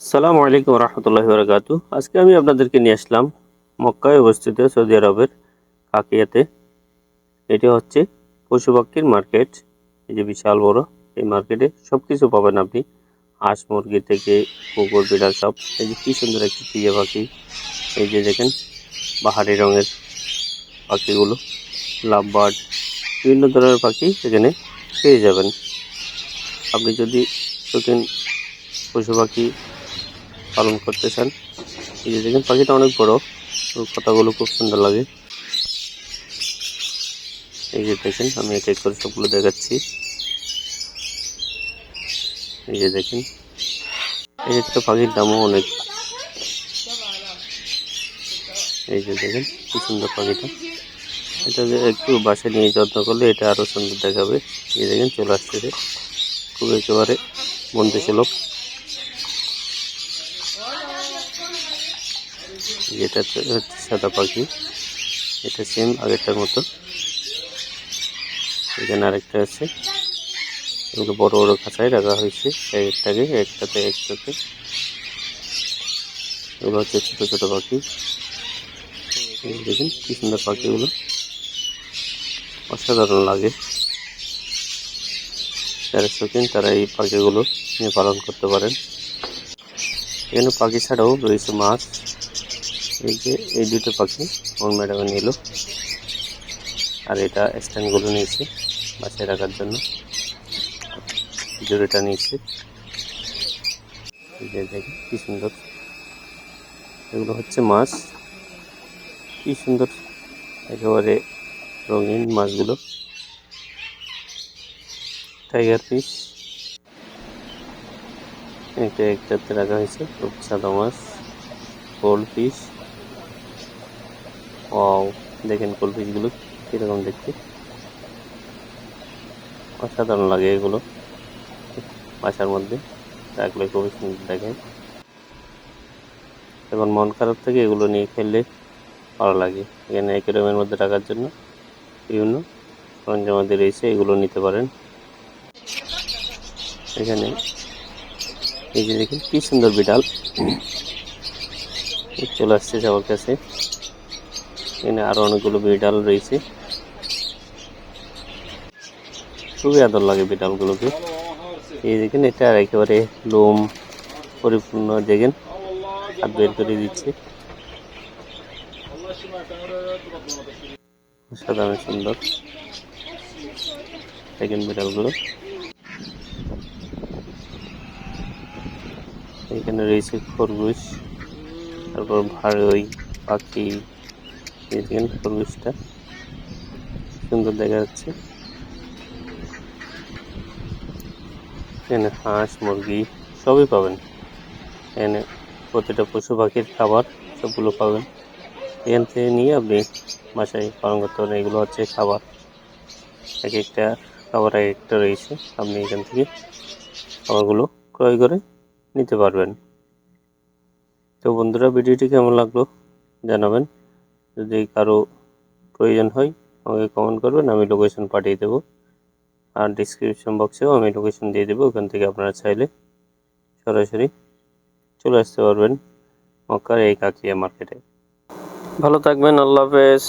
সালামু আলাইকুম রহমতুল্লাহ বরকাতু আজকে আমি আপনাদেরকে নিয়ে আসলাম মক্কায় অবস্থিত সৌদি আরবের কাকিয়াতে। এটি হচ্ছে পশু পাখির মার্কেট। এই যে বিশাল বড় এই মার্কেটে সব কিছু পাবেন আপনি। হাঁস, মুরগি থেকে কুকুর, বিড়াল সব। এই যে কী সুন্দর একটি টিয়া পাখি। এই যে দেখেন বাহারি রঙের পাখিগুলো। লাভ বার্ড বিভিন্ন ধরনের পাখি এখানে পেয়ে যাবেন। আপনি যদি শৌখিন পশু পাখি পালন করতে চান এই যে দেখেন, পাখিটা অনেক বড়। কথাগুলো খুব সুন্দর লাগে। এই যে দেখেন, আমি এক এক করে সবগুলো দেখাচ্ছি। এই যে দেখেন, এই একটা পাখির দামও অনেক। এই যে দেখেন, কি সুন্দর পাখিটা। এটা একটু বাসায় নিয়ে যত্ন করলে এটা আরও সুন্দর দেখাবে। এই দেখেন, চলে আসছে। খুব একেবারে বন্ধুসুলভ যেটা হচ্ছে সাদা পাখি। এটা সেম আগেরটার মতো এখানে আরেকটা আছে। এগুলো বড় বড় খাঁচায় রাখা হয়েছে। একটাকে, একটাতে একটাতে। এগুলো হচ্ছে ছোট ছোট পাখি। দেখুন, কি সুন্দর পাখিগুলো। অসাধারণ লাগে। যারা শৌখিন, তারা এই পাখিগুলো নিয়ে পালন করতে পারেন। এখানে পাখি ছাড়াও রয়েছে মাছ। এই যে, এই দুটো পাখি, ওর ম্যাডামে নিল। আর এটা স্ট্যান্ডগুলো নিয়েছে বাসায় রাখার জন্য। জোরেটা নিয়েছে। দেখেন, কি সুন্দর। এগুলো হচ্ছে মাছ। কি সুন্দর, একেবারে রঙিন মাছগুলো। টাইগার ফিশ এটা একটাতে রাখা হয়েছে, খুব সাদা মাছ। গোল্ড ফিশ ও দেখেন গোল্ড ফিশগুলো কীরকম দেখতে। অসাধারণ লাগে এগুলো। বাসার মধ্যে রাখলে খুবই সুন্দর দেখেন এখন মন খারাপ থেকে এগুলো নিয়ে খেললে ভালো লাগে। এখানে অ্যাকুরিয়ামের মধ্যে রাখার জন্য বিভিন্ন সরঞ্জামাদি রয়েছে, এগুলো নিতে পারেন। এখানে এই যে দেখুন কি সুন্দর বিড়াল। চলে আসছে সবার কাছে। এখানে আরও অনেকগুলো বিড়াল রয়েছে। খুবই আদর লাগে বিড়ালগুলোকে। এই দেখেন এটা একেবারে লোম পরিপূর্ণ দেখেন। হাত বের করে দিচ্ছে। অসাধারণ সুন্দর। দেখেন বিড়ালগুলো। এখানে রয়েছে খরগোশ, তারপর ভাড়ই পাখি। এই দেখেন সুন্দর দেখা যাচ্ছে। এখানে হাঁস, মুরগি সবই পাবেন। এখানে প্রতিটা পশু পাখির খাবার সবগুলো পাবেন। এখান থেকে নিয়ে আপনি বাসায় পালন করতে পারেন এগুলো হচ্ছে খাবার। এক একটা খাবার এক একটা রয়েছে। আপনি এখান থেকে খাবারগুলো ক্রয় করে নিতে পারবেন। তো বন্ধুরা, ভিডিওটি কেমন লাগল জানাবেন। যদি কারও প্রয়োজন হয়, আমাকে কমেন্ট করবেন, আমি লোকেশন পাঠিয়ে দেবো। আর ডিসক্রিপশন বক্সেও আমি লোকেশন দিয়ে দেবো, ওখান থেকে আপনারা চাইলে সরাসরি চলে আসতে পারবেন মক্কার এই কাকিয়া মার্কেটে ভালো থাকবেন, আল্লাহ হাফেজ।